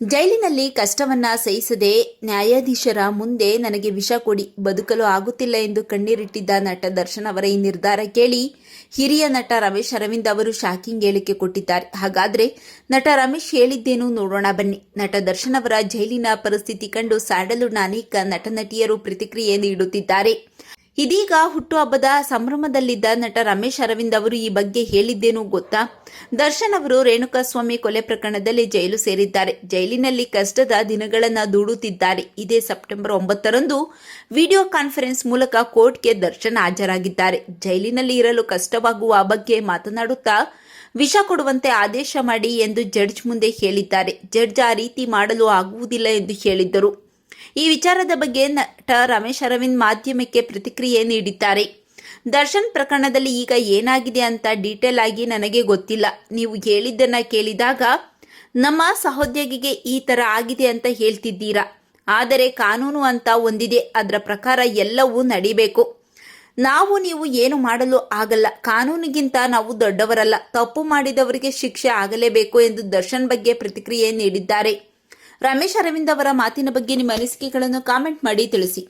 ಜೈಲಿನಲ್ಲಿ ಕಷ್ಟವನ್ನ ಸಹಿಸದೆ ನ್ಯಾಯಾಧೀಶರ ಮುಂದೆ ನನಗೆ ವಿಷ ಕೊಡಿ, ಬದುಕಲು ಆಗುತ್ತಿಲ್ಲ ಎಂದು ಕಣ್ಣೀರಿಟ್ಟಿದ್ದ ನಟ ದರ್ಶನ್ ಅವರ ಈ ನಿರ್ಧಾರ ಕೇಳಿ ಹಿರಿಯ ನಟ ರಮೇಶ್ ಅರವಿಂದ್ ಅವರು ಶಾಕಿಂಗ್ ಹೇಳಿಕೆ ಕೊಟ್ಟಿದ್ದಾರೆ. ಹಾಗಾದ್ರೆ ನಟ ರಮೇಶ್ ಹೇಳಿದ್ದೇನು ನೋಡೋಣ ಬನ್ನಿ. ನಟ ದರ್ಶನ್ ಅವರ ಜೈಲಿನ ಪರಿಸ್ಥಿತಿ ಕಂಡು ಸ್ಯಾಂಡಲ್ವುಡ್ನ ಅನೇಕ ನಟ ನಟಿಯರು ಪ್ರತಿಕ್ರಿಯೆ ನೀಡುತ್ತಿದ್ದಾರೆ. ಇದೀಗ ಹುಟ್ಟುಹಬ್ಬದ ಸಂಭ್ರಮದಲ್ಲಿದ್ದ ನಟ ರಮೇಶ್ ಅರವಿಂದ್ ಅವರು ಈ ಬಗ್ಗೆ ಹೇಳಿದ್ದೇನು ಗೊತ್ತಾ? ದರ್ಶನ್ ಅವರು ರೇಣುಕಾಸ್ವಾಮಿ ಕೊಲೆ ಪ್ರಕರಣದಲ್ಲಿ ಜೈಲು ಸೇರಿದ್ದಾರೆ. ಜೈಲಿನಲ್ಲಿ ಕಷ್ಟದ ದಿನಗಳನ್ನು ದೂಡುತ್ತಿದ್ದಾರೆ. ಇದೇ ಸೆಪ್ಟೆಂಬರ್ ಒಂಬತ್ತರಂದು ವಿಡಿಯೋ ಕಾನ್ಫರೆನ್ಸ್ ಮೂಲಕ ಕೋರ್ಟ್ಗೆ ದರ್ಶನ್ ಹಾಜರಾಗಿದ್ದಾರೆ. ಜೈಲಿನಲ್ಲಿ ಇರಲು ಕಷ್ಟವಾಗುವ ಬಗ್ಗೆ ಮಾತನಾಡುತ್ತಾ ವಿಷ ಕೊಡುವಂತೆ ಆದೇಶ ಮಾಡಿ ಎಂದು ಜಡ್ಜ್ ಮುಂದೆ ಹೇಳಿದ್ದಾರೆ. ಜಡ್ಜ್ ಆ ರೀತಿ ಮಾಡಲು ಆಗುವುದಿಲ್ಲ ಎಂದು ಹೇಳಿದ್ದರು. ಈ ವಿಚಾರದ ಬಗ್ಗೆ ನಟ ರಮೇಶ್ ಅರವಿಂದ್ ಮಾಧ್ಯಮಕ್ಕೆ ಪ್ರತಿಕ್ರಿಯೆ ನೀಡಿದ್ದಾರೆ. ದರ್ಶನ್ ಪ್ರಕರಣದಲ್ಲಿ ಈಗ ಏನಾಗಿದೆ ಅಂತ ಡೀಟೇಲ್ ಆಗಿ ನನಗೆ ಗೊತ್ತಿಲ್ಲ. ನೀವು ಹೇಳಿದ್ದನ್ನ ಕೇಳಿದಾಗ ನಮ್ಮ ಸಹೋದ್ಯೋಗಿಗೆ ಈ ತರ ಆಗಿದೆ ಅಂತ ಹೇಳ್ತಿದ್ದೀರಾ? ಆದರೆ ಕಾನೂನು ಅಂತ ಒಂದಿದೆ. ಅದರ ಪ್ರಕಾರ ಎಲ್ಲವೂ ನಡಿಬೇಕು. ನಾವು ನೀವು ಏನು ಮಾಡಲು ಆಗಲ್ಲ. ಕಾನೂನಿಗಿಂತ ನಾವು ದೊಡ್ಡವರಲ್ಲ. ತಪ್ಪು ಮಾಡಿದವರಿಗೆ ಶಿಕ್ಷೆ ಆಗಲೇಬೇಕು ಎಂದು ದರ್ಶನ್ ಬಗ್ಗೆ ಪ್ರತಿಕ್ರಿಯೆ ನೀಡಿದ್ದಾರೆ. ರಮೇಶ್ ಅರವಿಂದ್ ಅವರ ಮಾತಿನ ಬಗ್ಗೆ ನಿಮ್ಮ ಅನಿಸಿಕೆಗಳನ್ನು ಕಾಮೆಂಟ್ ಮಾಡಿ ತಿಳಿಸಿ.